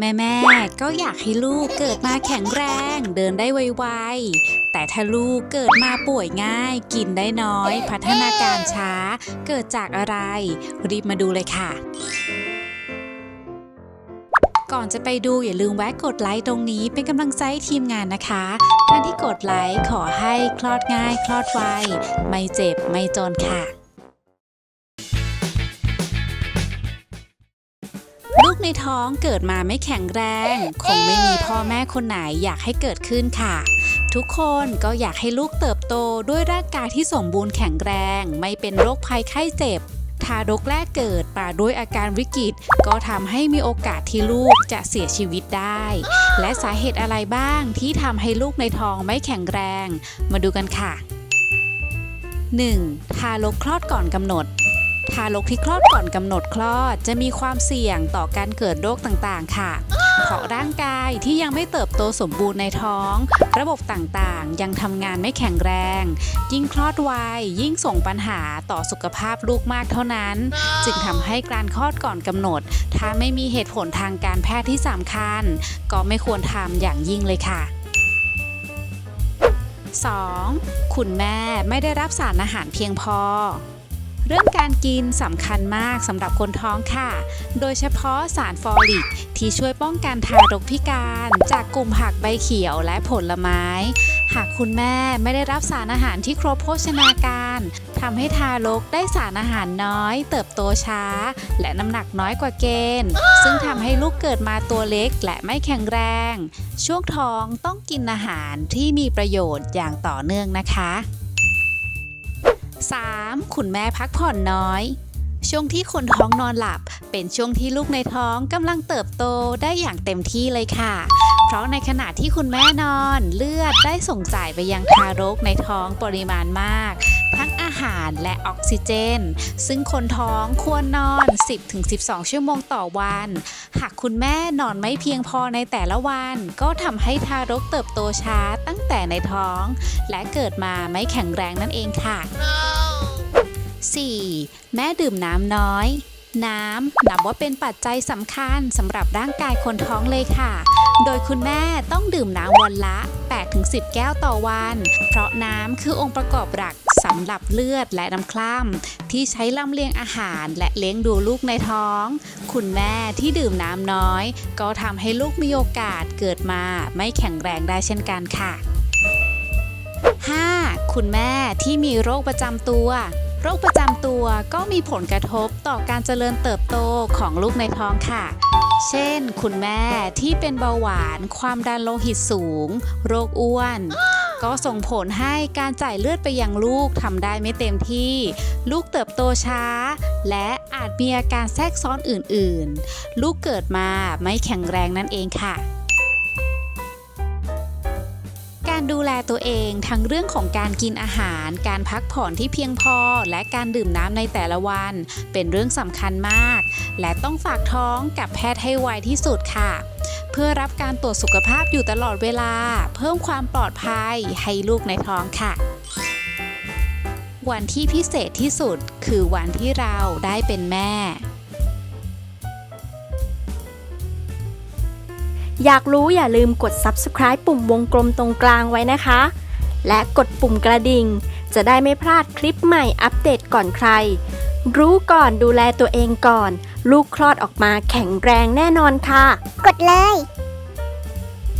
แม่แม่ๆก็อยากให้ลูกเกิดมาแข็งแรงเดินได้ไวๆ แต่ถ้าลูกเกิดมาป่วยง่าย กินได้น้อย พัฒนาการช้า เกิดจากอะไร รีบมาดูเลยค่ะก่อนจะไปดูอย่าลืมแวะกดไลค์ตรงนี้เป็นกำลังใจทีมงานนะคะท่านที่กดไลค์ขอให้คลอดง่าย คลอดไวไม่เจ็บไม่จนค่ะ ในท้องเกิดมาไม่แข็งแรง คงไม่มีพ่อแม่คนไหนอยากให้เกิดขึ้นค่ะ ทุกคนก็อยากให้ลูกเติบโตด้วยร่างกายที่สมบูรณ์แข็งแรง ไม่เป็นโรคภัยไข้เจ็บทารกแรกเกิดป่าด้วยอาการวิกฤต ก็ทำให้มีโอกาสที่ลูกจะเสียชีวิตได้ และสาเหตุอะไรบ้างที่ทำให้ลูกในท้องไม่แข็งแรง มาดูกันค่ะ 1. ทารกคลอดก่อนกำหนด ทารกที่คลอดก่อนกำหนดคลอดจะมีความเสี่ยงต่อการเกิดโรคต่างๆ ค่ะ เพราะร่างกายที่ยังไม่เติบโตสมบูรณ์ในท้อง ระบบต่างๆ ยังทำงานไม่แข็งแรง ยิ่งคลอดไวยิ่งส่งปัญหาต่อสุขภาพลูกมากเท่านั้น จึงทำให้การคลอดก่อนกำหนด ถ้าไม่มีเหตุผลทางการแพทย์ที่สำคัญ ก็ไม่ควรทำอย่างยิ่งเลยค่ะ 2. คุณแม่ไม่ได้รับสารอาหารเพียงพอ เรื่องการกินสำคัญมากสำหรับคนท้องค่ะ โดยเฉพาะสารฟอลิกที่ช่วยป้องกันทารกพิการ จากกลุ่มผักใบเขียวและผลไม้ หากคุณแม่ไม่ได้รับสารอาหารที่ครบโภชนาการทำให้ทารกได้สารอาหารน้อย เติบโตช้า และน้ำหนักน้อยกว่าเกณฑ์ ซึ่งทำให้ลูกเกิดมาตัวเล็กและไม่แข็งแรง ช่วงท้องต้องกินอาหารที่มีประโยชน์อย่างต่อเนื่องนะคะ 3. คุณแม่พักผ่อนน้อย ช่วงที่คนท้องนอนหลับ เป็นช่วงที่ลูกในท้องกำลังเติบโตได้อย่างเต็มที่เลยค่ะ เพราะในขณะที่คุณแม่นอน เลือดได้ส่งจ่ายไปยังทารกในท้องปริมาณมาก หารและออกซิเจน ซึ่งคนท้องควรนอน 10-12 ชั่วโมงต่อวัน หากคุณแม่นอนไม่เพียงพอในแต่ละวัน ก็ทำให้ทารกเติบโตช้าตั้งแต่ในท้อง และเกิดมาไม่แข็งแรงนั่นเองค่ะ 4. แม่ดื่มน้ำน้อย น้ำนับว่าเป็นปัจจัยสำคัญสำหรับร่างกายคนท้องเลยค่ะ โดยคุณแม่ต้องดื่มน้ำวันละ 8-10 แก้วต่อวัน เพราะน้ำคือองค์ประกอบหลัก สำหรับเลือดและน้ำคร่ำที่ใช้ลำเลียงอาหารและเลี้ยงดูลูกในท้อง คุณแม่ที่ดื่มน้ำน้อย ก็ทำให้ลูกมีโอกาสเกิดมาไม่แข็งแรงได้เช่นกันค่ะ 5. คุณแม่ที่มีโรคประจำตัว โรคประจำตัวก็มีผลกระทบต่อการเจริญเติบโตของลูกในท้องค่ะ เช่น คุณแม่ที่เป็นเบาหวาน ความดันโลหิตสูง โรคอ้วน ก็ส่งผลให้การจ่ายเลือดไปยังลูกทำได้ไม่เต็มที่ ลูกเติบโตช้า และอาจมีอาการแทรกซ้อนอื่นๆ ลูกเกิดมาไม่แข็งแรงนั่นเองค่ะการดูแลตัวเองทั้งเรื่องของการกินอาหาร การพักผ่อนที่เพียงพอ และการดื่มน้ำในแต่ละวัน เป็นเรื่องสำคัญมาก และต้องฝากท้องกับแพทย์ให้ไวที่สุดค่ะ เพื่อรับการตรวจสุขภาพอยู่ตลอดเวลา เพิ่มความปลอดภัยให้ลูกในท้องค่ะ วันที่พิเศษที่สุดคือวันที่เราได้เป็นแม่ อยากรู้อย่าลืมกด subscribe ปุ่มวงกลมตรงกลางไว้นะคะ และกดปุ่มกระดิ่ง จะได้ไม่พลาดคลิปใหม่อัปเดตก่อนใคร รู้ก่อนดูแลตัวเองก่อน ลูกคลอดออกมาแข็งแรงแน่นอนค่ะ กดเลย